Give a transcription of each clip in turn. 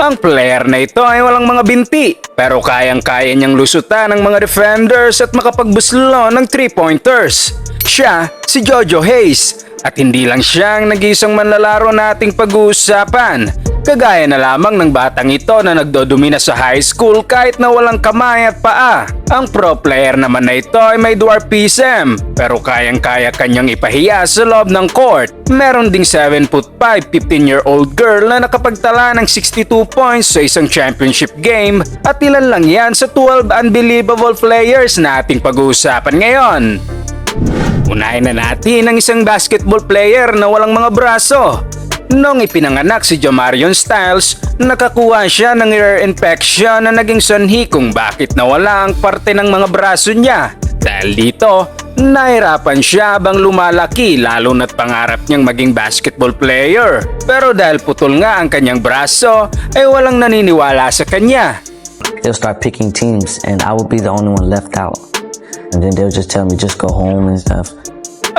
Ang player na ito ay walang mga binti pero kayang-kaya niyang lusutan ng mga defenders at makapagbuslo ng 3-pointers. Siya si Jojo Hayes at hindi lang siyang nag-iisang manlalaro nating pag-uusapan. Kagaya na lamang ng batang ito na nagdodumina sa high school kahit na walang kamay at paa. Ang pro player naman na ito ay may dwarfism pero kayang-kaya kanyang ipahiya sa loob ng court. Meron ding 7 foot 5 15-year-old girl na nakapagtala ng 62 points sa isang championship game at ilan lang yan sa 12 unbelievable players na ating pag-uusapan ngayon. Unahin na natin ang isang basketball player na walang mga braso. Nung ipinanganak si Jamarion Styles, nakakuha siya ng ear infection na naging sanhi kung bakit nawala ang parte ng mga braso niya. Dahil dito, nahirapan siya habang lumalaki lalo na't pangarap niyang maging basketball player. Pero dahil putol nga ang kanyang braso, ay walang naniniwala sa kanya. they'll start picking teams and I will be the only one left out. And then they'll just tell me just go home and stuff.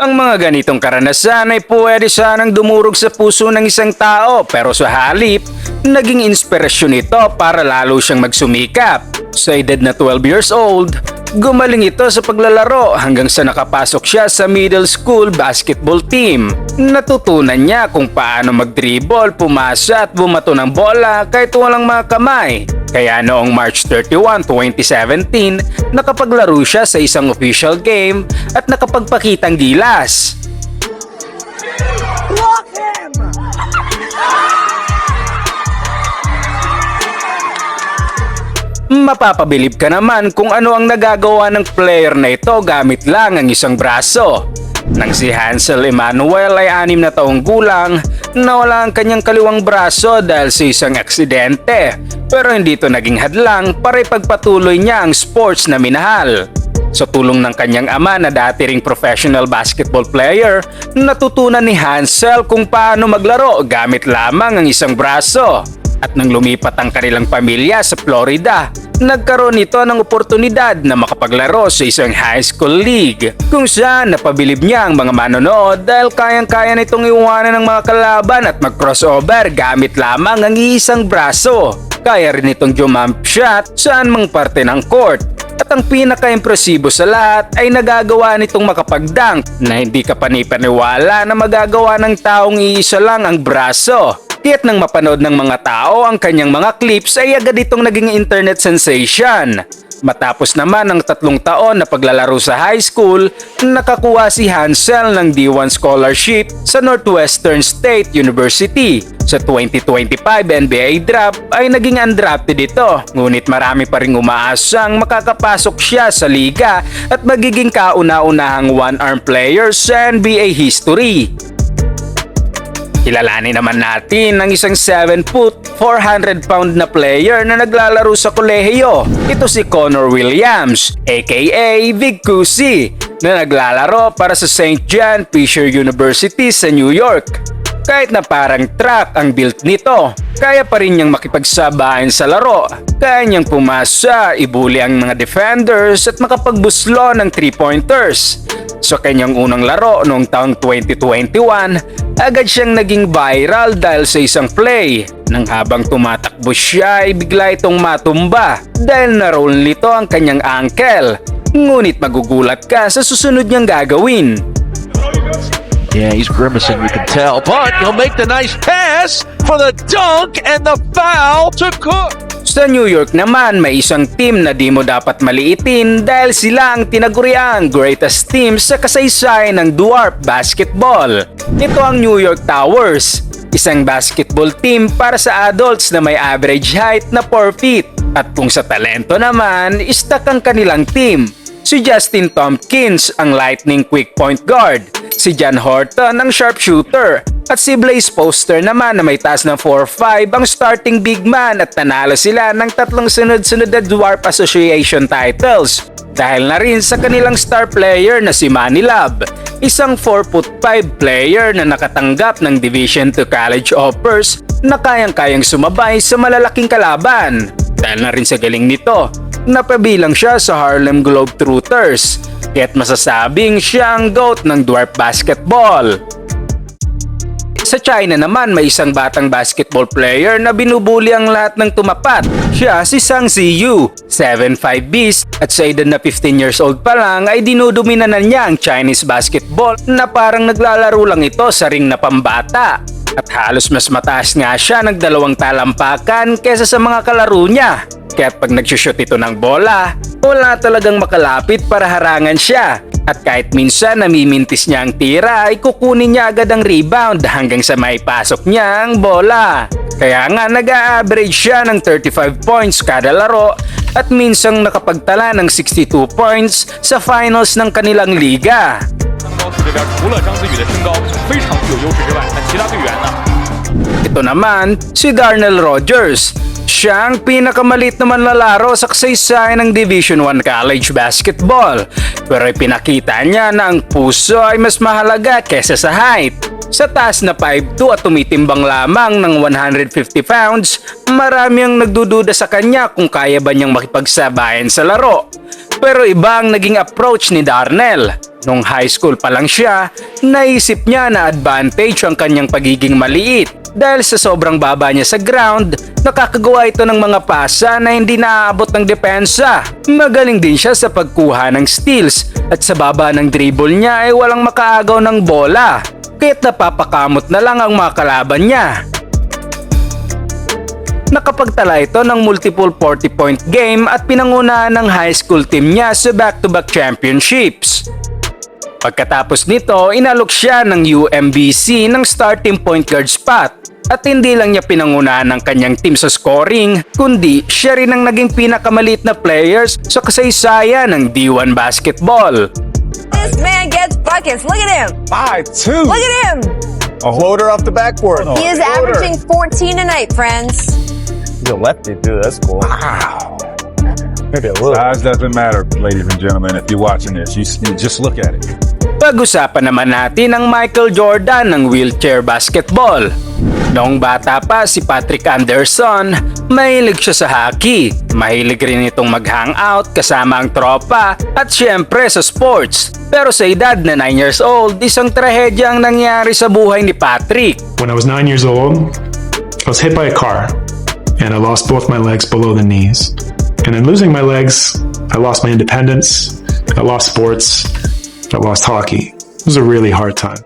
Ang mga ganitong karanasan ay pwede sanang dumurog sa puso ng isang tao pero sa halip, naging inspirasyon ito para lalo siyang magsumikap. Sa edad na 12 years old, gumaling ito sa paglalaro hanggang sa nakapasok siya sa middle school basketball team. Natutunan niya kung paano mag-dribble, pumasa at bumato ng bola kahit walang mga kamay. Kaya noong March 31, 2017, nakapaglaro siya sa isang official game at nakapagpakitang gilas. Mapapabilib ka naman kung ano ang nagagawa ng player na ito gamit lang ang isang braso. Nang si Hansel Emmanuel ay anim na taong gulang, nawala ang kanyang kaliwang braso dahil sa isang aksidente. Pero hindi ito naging hadlang para ipagpatuloy niya ang sports na minahal. Sa tulong ng kanyang ama na dati ring professional basketball player, natutunan ni Hansel kung paano maglaro gamit lamang ang isang braso. At nang lumipat ang kanilang pamilya sa Florida, nagkaroon ito ng oportunidad na makapaglaro sa isang high school league kung saan napabilib niya ang mga manonood dahil kayang-kaya nitong iwanan ng mga kalaban at mag-crossover gamit lamang ang isang braso. Kaya rin itong jump shot saan mang parte ng court at ang pinaka-impresibo sa lahat ay nagagawa nitong makapagdunk na hindi ka panipaniwala na magagawa ng taong iisa lang ang braso. Tiyak nang mapanood ng mga tao ang kanyang mga clips ay agad itong naging internet sensation. Matapos naman ang tatlong taon na paglalaro sa high school, nakakuha si Hansel ng D1 scholarship sa Northwestern State University. Sa 2025 NBA draft ay naging undrafted ito, ngunit marami pa rin umaasang makakapasok siya sa liga at magiging kauna-unahang one-arm player sa NBA history. Kilalanin naman natin ang isang 7 foot, 400 pound na player na naglalaro sa kolehiyo. Ito si Connor Williams, aka Big Kusi, na naglalaro para sa St. John Fisher University sa New York. Kahit na parang truck ang built nito, kaya pa rin niyang makipagsabayan sa laro. Kaya niyang pumasa, ibuli ang mga defenders at makapagbuslo ng 3-pointers. Sa kanyang unang laro noong taong 2021, agad siyang naging viral dahil sa isang play. Nang habang tumatakbo siya ay bigla itong matumba dahil na-roll nito ang kanyang ankle. Ngunit magugulat ka sa susunod niyang gagawin. Yeah, he's grimacing, you can tell. But he'll make the nice pass for the dunk and the foul to Cook. Sa New York naman, may isang team na di mo dapat maliitin dahil sila ang tinaguriang greatest team sa kasaysayan ng dwarf basketball. Ito ang New York Towers, isang basketball team para sa adults na may average height na 4 feet. At kung sa talento naman, istak ang kanilang team. Si Justin Tompkins ang lightning quick point guard, si John Horton ang sharpshooter, at si Blaze Poster naman na may taas ng 4'5 ang starting big man at nanalo sila ng tatlong sunod-sunod na Dwarf Association titles. Dahil na rin sa kanilang star player na si Manny Love, isang 4'5 player na nakatanggap ng Division 2 college offers na kayang-kayang sumabay sa malalaking kalaban. Dahil na rin sa galing nito, napabilang siya sa Harlem Globetrotters, kaya't masasabing siya ang GOAT ng dwarf basketball. Sa China naman, may isang batang basketball player na binubuli ang lahat ng tumapat. Siya si Sang Ziyu, 7'5 beast at sa edad na 15 years old pa lang ay dinudumina na niya ang Chinese basketball na parang naglalaro lang ito sa ring na pambata. At halos mas mataas nga siya ng dalawang talampakan kesa sa mga kalaro niya. Kaya't pag nagsushoot ito ng bola, wala talagang makalapit para harangan siya. At kahit minsan namimintis niya ang tira ay kukunin niya agad ang rebound hanggang sa maipasok niya ang bola. Kaya nga nag-a-average siya ng 35 points kada laro at minsang nakapagtala ng 62 points sa finals ng kanilang liga. 高处这边除了张思宇的身高非常具有优势之外，那其他队员呢？ Ito naman si Darnell Rogers. Siya ang pinakamalit naman lalaro sa kasaysayan ng Division 1 College Basketball. Pero ipinakita niya na ang puso ay mas mahalaga kesa sa height. Sa taas na 5'2 at tumitimbang lamang ng 150 pounds, marami ang nagdududa sa kanya kung kaya ba niyang makipagsabayan sa laro. Pero iba ang naging approach ni Darnell. Nung high school pa lang siya, naisip niya na advantage ang kanyang pagiging maliit. Dahil sa sobrang baba niya sa ground, nakakagawa ito ng mga pasa na hindi naaabot ng depensa. Magaling din siya sa pagkuha ng steals at sa baba ng dribble niya ay walang makaagaw ng bola. Kaya't napapakamot na lang ang mga kalaban niya. Nakapagtala ito ng multiple 40-point game at pinangunahan ng high school team niya sa back-to-back championships. Pagkatapos nito, inalok siya ng UMBC ng starting point guard spot. At hindi lang niya pinangunahan ng kanyang team sa scoring, kundi siya rin ang naging pinakamalit na players sa kasaysayan ng D1 basketball. This man gets buckets. Look at him. Five two. Look at him. A floater off the backboard. He is averaging 14 a night, friends. He's a lefty too. That's cool. Wow. Maybe a little. Size doesn't matter, ladies and gentlemen. If you're watching this, you, you just look at it. Pag-usapan naman natin ang Michael Jordan ng wheelchair basketball. Noong bata pa si Patrick Anderson, mahilig siya sa hockey. Mahilig rin itong mag-hangout kasama ang tropa at syempre sa sports. Pero sa edad na 9 years old, isang trahedya ang nangyari sa buhay ni Patrick. When I was nine years old, I was hit by a car and I lost both my legs below the knees. And in losing my legs, I lost my independence, I lost sports, I lost hockey. It was a really hard time.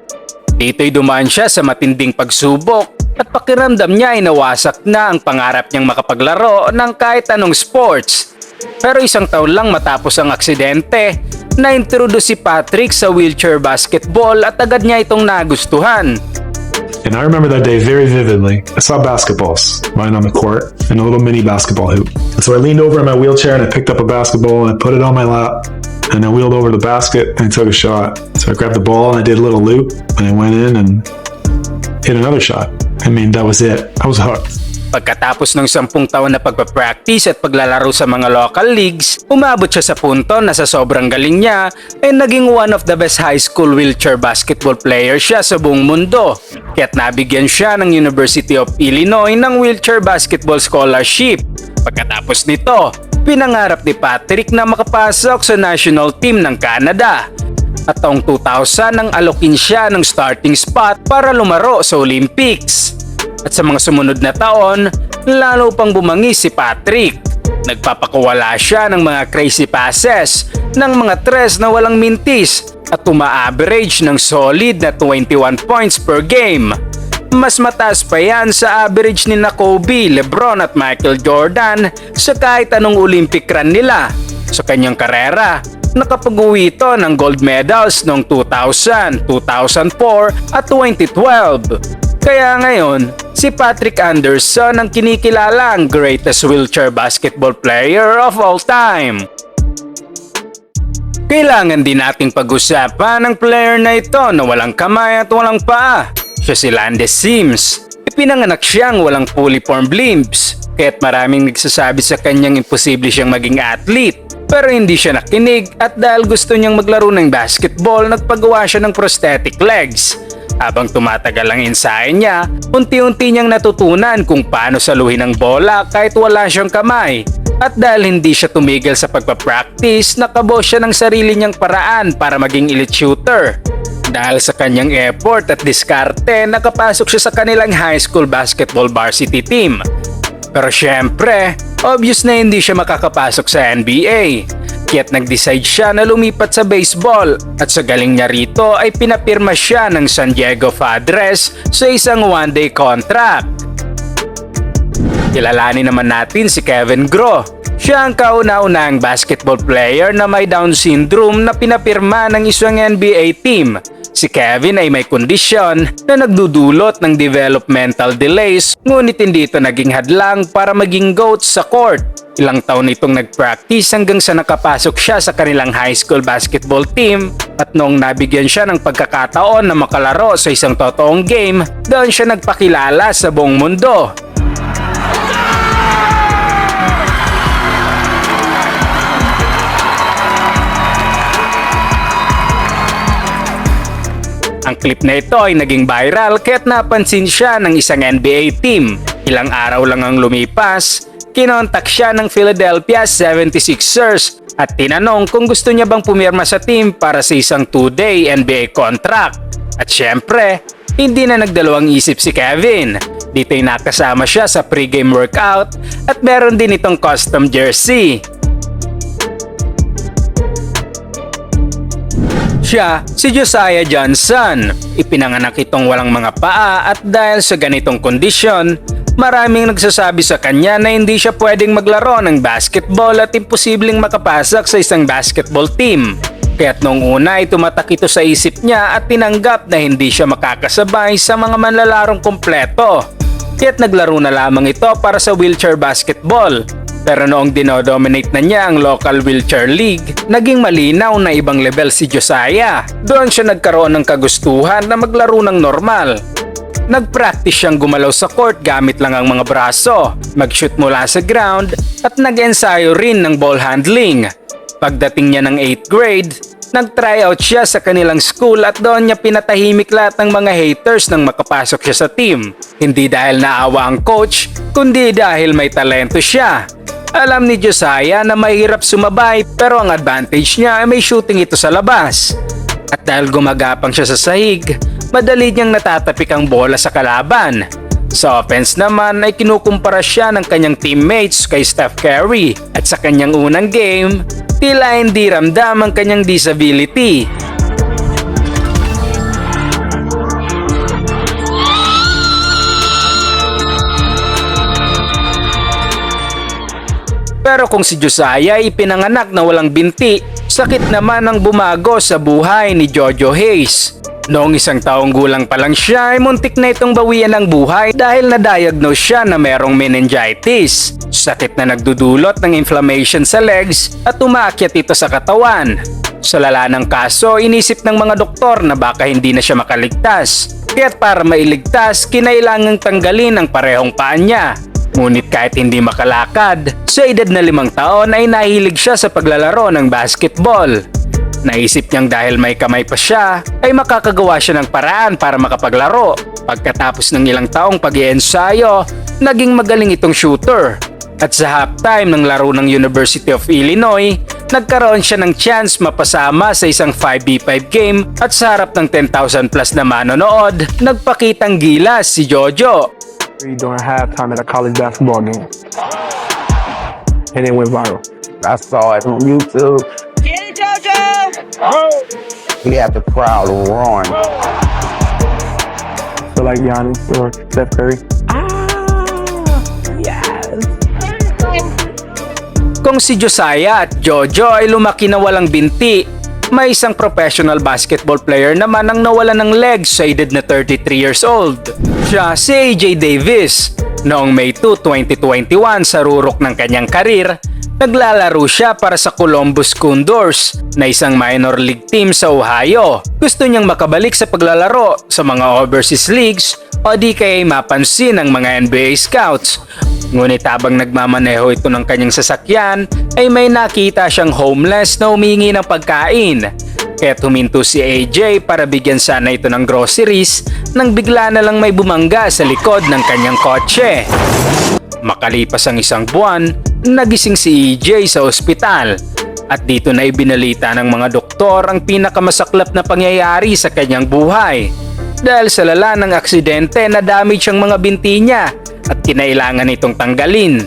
Dito'y dumaan siya sa matinding pagsubok at pakiramdam niya ay nawasak na ang pangarap niyang makapaglaro ng kahit anong sports. Pero isang taon lang matapos ang aksidente, na-introduce si Patrick sa wheelchair basketball at agad niya itong nagustuhan. And I remember that day very vividly. I saw basketballs lying on the court and a little mini basketball hoop. And so I leaned over in my wheelchair and I picked up a basketball and I put it on my lap. And I wheeled over the basket and took a shot. So I grabbed the ball and I did a little loop and I went in and hit another shot. I mean, that was it. I was hooked. Pagkatapos ng sampung taon na pagpapractice at paglalaro sa mga local leagues, umabot siya sa punto na sa sobrang galing niya ay naging one of the best high school wheelchair basketball player siya sa buong mundo. Kaya't nabigyan siya ng University of Illinois ng wheelchair basketball scholarship. Pagkatapos nito, pinangarap ni Patrick na makapasok sa national team ng Canada. At taong 2000 nang alokin siya ng starting spot para lumaro sa Olympics. At sa mga sumunod na taon, lalo pang bumangis si Patrick. Nagpapakuwala siya ng mga crazy passes, ng mga tres na walang mintis at tuma-average ng solid na 21 points per game. Mas mataas pa yan sa average ni na Kobe, Lebron at Michael Jordan sa kahit anong Olympic run nila. Sa kanyang karera, nakapag-uwi ito ng gold medals noong 2000, 2004 at 2012. Kaya ngayon, si Patrick Anderson ang kinikilalang greatest wheelchair basketball player of all time. Kailangan din nating pag-usapan ang player na ito na walang kamay at walang paa. Siya si Landes Sims. Ipinanganak siyang walang fully formed limbs, kaya't maraming nagsasabi sa kanyang imposible siyang maging athlete. Pero hindi siya nakinig at dahil gusto niyang maglaro ng basketball, nagpagawa siya ng prosthetic legs. Habang tumatagal ang ensayo niya, unti-unti niyang natutunan kung paano saluhin ang bola kahit wala siyang kamay. At dahil hindi siya tumigil sa pagpapractice, nakabo siya ng sarili niyang paraan para maging elite shooter. Dahil sa kanyang effort at diskarte, nakapasok siya sa kanilang high school basketball varsity team. Pero syempre, obvious na hindi siya makakapasok sa NBA. Kaya't nag-decide siya na lumipat sa baseball at sa galing niya rito ay pinapirma siya ng San Diego Padres sa isang one-day contract. Kilalanin naman natin si Kevin Groh. Siya ang kauna-unahang basketball player na may Down syndrome na pinapirma ng isang NBA team. Si Kevin ay may kondisyon na nagdudulot ng developmental delays ngunit hindi ito naging hadlang para maging GOAT sa court. Ilang taon itong nag-practice hanggang sa nakapasok siya sa kanilang high school basketball team at noong nabigyan siya ng pagkakataon na makalaro sa isang totoong game, doon siya nagpakilala sa buong mundo. Ang clip na ito ay naging viral kaya't napansin siya ng isang NBA team. Ilang araw lang ang lumipas, kinontak siya ng Philadelphia 76ers at tinanong kung gusto niya bang pumirma sa team para sa isang 2-day NBA contract. At syempre, hindi na nagdalawang isip si Kevin. Dito'y nakasama siya sa pregame workout at meron din itong custom jersey. Siya, si Josiah Johnson. Ipinanganak itong walang mga paa at dahil sa ganitong kondisyon, maraming nagsasabi sa kanya na hindi siya pwedeng maglaro ng basketball at imposibleng makapasok sa isang basketball team. Kaya't noong una ay tumatak ito sa isip niya at tinanggap na hindi siya makakasabay sa mga manlalarong kompleto. Kaya't naglaro na lamang ito para sa wheelchair basketball. Pero noong dinodominate na niya ang local wheelchair league, naging malinaw na ibang level si Josiah. Doon siya nagkaroon ng kagustuhan na maglaro ng normal. Nag-practice siyang gumalaw sa court gamit lang ang mga braso, mag-shoot mula sa ground at nag-ensayo rin ng ball handling. Pagdating niya ng 8th grade, nag-tryout siya sa kanilang school at doon niya pinatahimik lahat ng mga haters nang makapasok siya sa team. Hindi dahil naawa ang coach, kundi dahil may talento siya. Alam ni Josiah na mahirap sumabay pero ang advantage niya ay may shooting ito sa labas. At dahil gumagapang siya sa sahig, madali niyang natatapik ang bola sa kalaban. Sa offense naman ay kinukumpara siya ng kanyang teammates kay Steph Curry at sa kanyang unang game, tila hindi ramdam ang kanyang disability. Pero kung si Josiah ay pinanganak na walang binti, sakit naman ang bumago sa buhay ni Jojo Hayes. Noong isang taong gulang pa lang siya ay muntik na itong bawian ng buhay dahil na-diagnose siya na merong meningitis. Sakit na nagdudulot ng inflammation sa legs at umaakyat ito sa katawan. Sa lala ng kaso, inisip ng mga doktor na baka hindi na siya makaligtas. Kaya't para mailigtas, kinailangang tanggalin ang parehong paa niya. Ngunit kahit hindi makalakad, sa edad na limang taon ay nahilig siya sa paglalaro ng basketball. Naisip niyang dahil may kamay pa siya, ay makakagawa siya ng paraan para makapaglaro. Pagkatapos ng ilang taong pag ensayo naging magaling itong shooter. At sa halftime ng laro ng University of Illinois, nagkaroon siya ng chance mapasama sa isang 5v5 game at sa harap ng 10,000 plus na manonood, nagpakitang gilas si Jojo. During halftime at a college basketball game. And it went viral. I saw it on YouTube. Get it, JoJo! We had the crowd roaring. So like Giannis or Steph Curry. Ah, yes. Kung si Josiah at Jojo ay lumaki na walang binti, may isang professional basketball player naman ang nawala ng legs sa edad na 33 years old. Siya si AJ Davis. Noong May 2, 2021 sa rurok ng kanyang karir, naglalaro siya para sa Columbus Condors na isang minor league team sa Ohio. Gusto niyang makabalik sa paglalaro sa mga overseas leagues o di kaya mapansin ng mga NBA scouts. Ngunit habang nagmamaneho ito ng kanyang sasakyan ay may nakita siyang homeless na humingi ng pagkain. Kaya huminto si AJ para bigyan sana ito ng groceries nang bigla na lang may bumangga sa likod ng kanyang kotse. Makalipas ang isang buwan, nagising si EJ sa ospital. At dito na ibinalita ng mga doktor ang pinakamasaklap na pangyayari sa kanyang buhay. Dahil sa lala ng aksidente na damage ang mga binti niya at kinailangan itong tanggalin.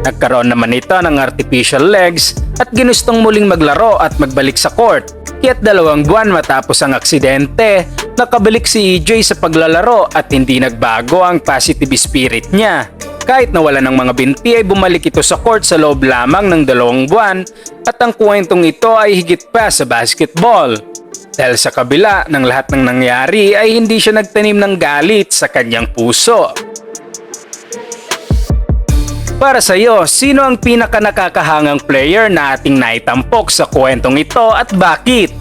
Nagkaroon naman ito ng artificial legs at ginustong muling maglaro at magbalik sa court. Kaya't dalawang buwan matapos ang aksidente, nakabalik si EJ sa paglalaro at hindi nagbago ang positive spirit niya. Kahit nawala ng mga binti ay bumalik ito sa court sa loob lamang ng dalawang buwan at ang kwentong ito ay higit pa sa basketball. Dahil sa kabila ng lahat ng nangyari ay hindi siya nagtanim ng galit sa kanyang puso. Para sa iyo, sino ang pinaka nakakahangang player na ating naitampok sa kwentong ito at bakit?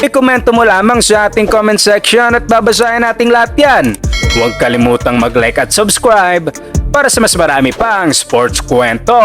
I-komento mo lamang sa ating comment section at babasahin nating lahat yan. Huwag kalimutang mag-like at subscribe para sa mas marami pang sports kwento.